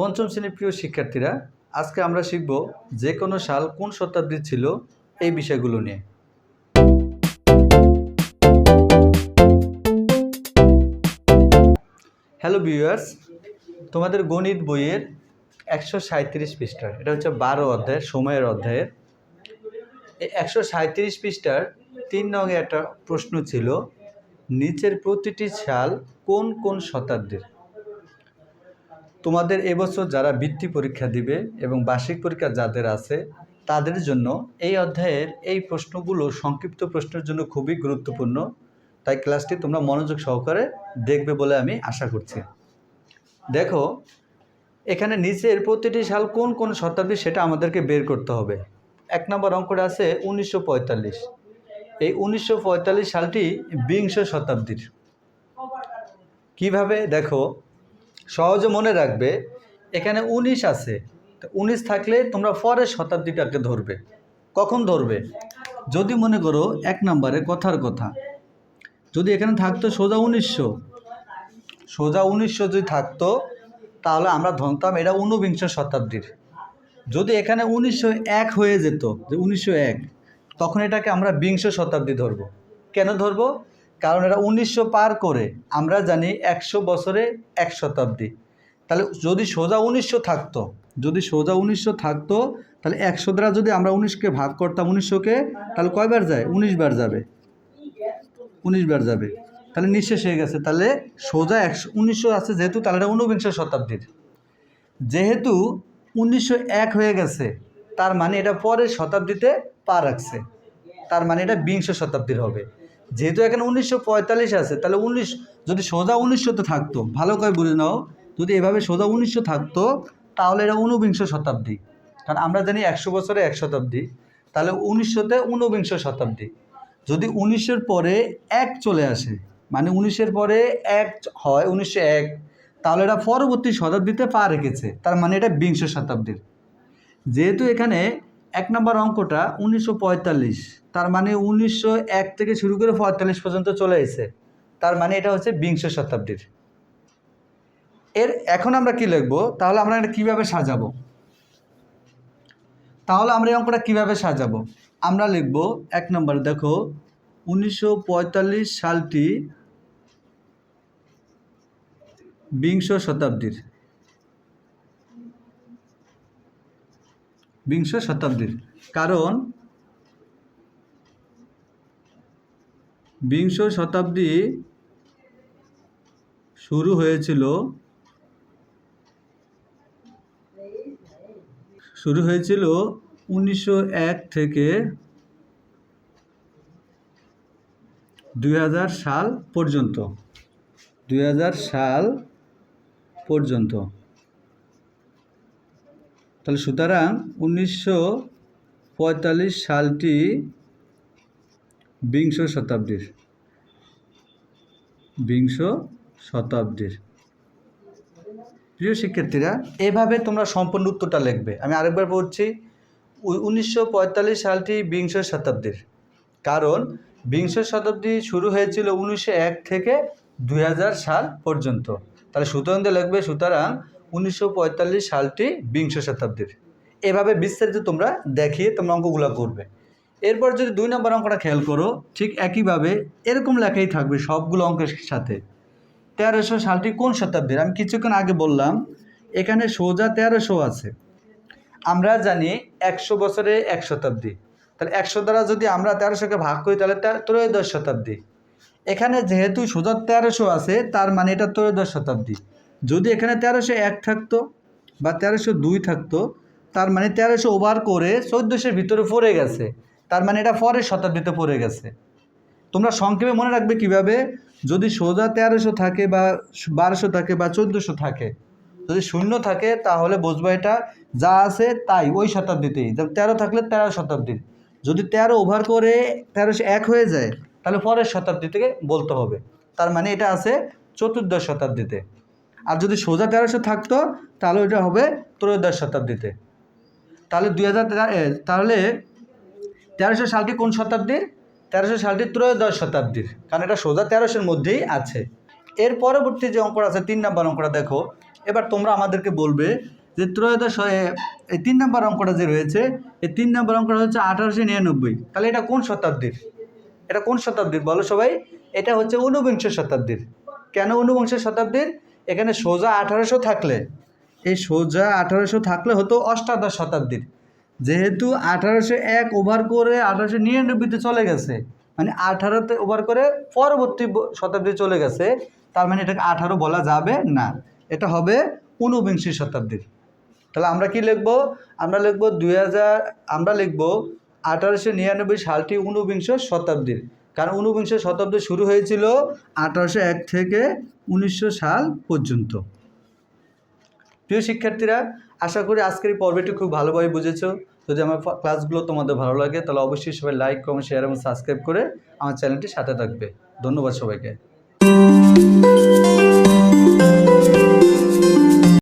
পঞ্চম শ্রেণির প্রিয় শিক্ষার্থীরা, আজকে আমরা শিখব যে কোনো সাল কোন শতাব্দীর ছিল এই বিষয়গুলো নিয়ে। হ্যালো ভিউয়ার্স তোমাদের গণিত বইয়ের একশো সাঁত্রিশ পৃষ্ঠার, এটা হচ্ছে বারো অধ্যায়ের, সময়ের অধ্যায়ের। এই একশো সাঁত্রিশ পৃষ্ঠার তিন নঙে একটা প্রশ্ন ছিল, নিচের প্রতিটি সাল কোন কোন শতাব্দীর? তোমাদের এবছর যারা বৃত্তি পরীক্ষা দিবে এবং বার্ষিক পরীক্ষা যাদের আছে, তাদের জন্য এই অধ্যায়ের এই প্রশ্নগুলো, সংক্ষিপ্ত প্রশ্নের জন্য খুবই গুরুত্বপূর্ণ। তাই ক্লাসটি তোমরা মনোযোগ সহকারে দেখবে বলে আমি আশা করছি। দেখো, এখানে নিচের প্রতিটি সাল কোন কোন শতাব্দী সেটা আমাদেরকে বের করতে হবে। এক নম্বর অঙ্কটা আছে উনিশশো পঁয়তাল্লিশ। এই উনিশশো পঁয়তাল্লিশ সালটি বিংশ শতাব্দীর। কীভাবে? দেখো সহজে মনে রাখবে, এখানে উনিশ আছে। তো উনিশ থাকলে তোমরা পরের শতাব্দীটাকে ধরবে। কখন ধরবে? যদি মনে করো এক নম্বরে কথার কথা। যদি এখানে থাকতো সোজা উনিশশো। সোজা উনিশশো যদি থাকতো, তাহলে আমরা ধরতাম এটা ঊনবিংশ শতাব্দীর। যদি এখানে উনিশশো এক হয়ে যেত, যে উনিশশো এক, তখন এটাকে আমরা বিংশ শতাব্দী ধরবো। কেন ধরবো? কারণ এটা উনিশশো পার করে আমরা জানি একশো বছরে এক শতাব্দী। তাহলে যদি সোজা উনিশশো থাকতো, যদি সোজা উনিশশো থাকতো, তাহলে একশো দ্বারা যদি আমরা উনিশকে ভাগ করতাম উনিশশোকে, তাহলে কয়বার যায়? উনিশ বার যাবে। উনিশ বার যাবে। তাহলে নিঃশেষ হয়ে গেছে। তাহলে সোজা একশো, উনিশশো আছে যেহেতু, তাহলে এটা ঊনবিংশ শতাব্দীর। যেহেতু উনিশশো এক হয়ে গেছে, তার মানে এটা পরের শতাব্দীতে পা রাখছে। তার মানে এটা বিংশ শতাব্দীর হবে। যেহেতু এখানে উনিশশো পঁয়তাল্লিশ আছে, তাহলে উনিশ, যদি সোজা উনিশশোতে থাকতো, ভালো করে বুঝে নাও, যদি এভাবে সোজা উনিশশো থাকতো, তাহলে এটা ঊনবিংশ শতাব্দী। কারণ আমরা জানি একশো বছরে এক শতাব্দী, তাহলে উনিশশোতে ঊনবিংশ শতাব্দী। যদি উনিশের পরে এক চলে আসে মানে উনিশের পরে এক হয় উনিশশো এক, তাহলে এটা পরবর্তী শতাব্দীতে পা রেখেছে, তার মানে এটা বিংশ শতাব্দীর। যেহেতু এখানে এক নম্বর অঙ্কটা উনিশশো পঁয়তাল্লিশ, তার মানে উনিশশো এক থেকে শুরু করে পঁয়তাল্লিশ পর্যন্ত চলে এসেছে। তার মানে এটা হচ্ছে বিংশ শতাব্দীর। এর এখন আমরা কি লিখব? তাহলে আমরা এটা কীভাবে সাজাবো? তাহলে আমরা এই অঙ্কটা কীভাবে সাজাবো? আমরা লিখব, এক নম্বর দেখো, উনিশশো পঁয়তাল্লিশ সালটি বিংশ শতাব্দীর। বিংশ শতাব্দীর। কারণ বিংশ শতাব্দী শুরু হয়েছিল শুরু হয়েছিল উনিশশো এক থেকে দু হাজার সাল পর্যন্ত। দু হাজার সাল পর্যন্ত। তাহলে সুতরাং উনিশশো পঁয়তাল্লিশ সালটি বিংশ শতাব্দীর বিংশ শতাব্দীর। প্রিয় শিক্ষার্থীরা, এভাবে তোমরা সম্পূর্ণ উত্তরটা লিখবে। আমি আরেকবার বলছি উনিশশো পঁয়তাল্লিশ সালটি বিংশ শতাব্দীর। কারণ বিংশ শতাব্দী শুরু হয়েছিল উনিশশো এক থেকে দুই হাজার সাল পর্যন্ত। তাহলে সুতরাং লিখবে সুতরাং উনিশশো পঁয়তাল্লিশ সালটি বিংশ শতাব্দীর। এভাবে বিস্তারিত তোমরা দেখিয়ে তোমরা অঙ্কগুলো করবে। এরপর যদি দুই নম্বর অঙ্কটা খেয়াল করো, ঠিক একইভাবে এরকম লেখাই থাকবে সবগুলো অঙ্কের সাথে। তেরোশো সালটি কোন শতাব্দীর? আমি কিছুক্ষণ আগে বললাম, এখানে সোজা তেরোশো আছে। আমরা জানি একশো বছরে এক শতাব্দী। তাহলে একশো দ্বারা যদি আমরা তেরোশোকে ভাগ করি, তাহলে ত্রয়োদশ শতাব্দী। এখানে যেহেতু সোজা তেরোশো আছে, তার মানে এটা ত্রয়োদশ শতাব্দী। যদি এখানে তেরোশো এক থাকতো বা তেরোশো দুই থাকতো, তার মানে তেরোশো ওভার করে চোদ্দোশোর ভিতরে পড়ে গেছে। তার মানে এটা পরের শতাব্দীতে পড়ে গেছে। তোমরা সংক্ষেপে মনে রাখবে কীভাবে? যদি সোজা তেরোশো থাকে বা বারোশো থাকে বা চোদ্দোশো থাকে, যদি শূন্য থাকে, তাহলে বুঝব এটা যা আছে তাই, ওই শতাব্দীতেই। তেরো থাকলে তেরো শতাব্দীর। যদি তেরো ওভার করে তেরোশো এক হয়ে যায়, তাহলে পরের শতাব্দী থেকে বলতে হবে। তার মানে এটা আছে চতুর্দশ শতাব্দীতে। আর যদি সোজা তেরোশো থাকতো, তাহলে ওইটা হবে ত্রয়োদশ শতাব্দীতে। তাহলে দুই হাজার তাহলে তেরোশো সালটি কোন শতাব্দীর? তেরোশো সালটি ত্রয়োদশ শতাব্দীর, কারণ এটা সোজা তেরোশোর মধ্যেই আছে। এর পরবর্তী যে অঙ্কটা আছে, তিন নম্বর অঙ্কটা দেখো। এবার তোমরা আমাদেরকে বলবে যে ত্রয়োদশ এই তিন নম্বর অঙ্কটা যে রয়েছে, এই তিন নম্বর অঙ্কটা হচ্ছে আঠারোশো নিরানব্বই। তাহলে এটা কোন শতাব্দীর? এটা কোন শতাব্দীর বলো সবাই? এটা হচ্ছে ঊনবিংশ শতাব্দীর। কেন ঊনবিংশ শতাব্দীর? এখানে সোজা আঠারোশো থাকলে, এই সোজা আঠারোশো থাকলে হতো অষ্টাদশ শতাব্দীর। যেহেতু আঠারোশো এক ওভার করে আঠারোশো নিরানব্বইতে চলে গেছে মানে আঠারোতে ওভার করে পরবর্তী শতাব্দী চলে গেছে, তার মানে এটাকে আঠারো বলা যাবে না। এটা হবে ঊনবিংশ শতাব্দীর। তাহলে আমরা কি লিখব? আমরা লিখব দুই হাজার, আমরা লিখব আঠারোশো নিরানব্বই সালটি ঊনবিংশ শতাব্দীর। কারণ ঊনবিংশ শতাব্দী শুরু হয়েছিল আঠারোশো এক থেকে উনিশশো সাল পর্যন্ত। প্রিয় শিক্ষার্থীরা, আশা করি আজকের এই পর্বটি খুব ভালোভাবে বুঝেছ। যদি আমার ক্লাসগুলো তোমাদের ভালো লাগে, তাহলে অবশ্যই সবাই লাইক কমেন্ট শেয়ার এবং সাবস্ক্রাইব করে আমার চ্যানেলটি সাথে থাকবে। ধন্যবাদ সবাইকে।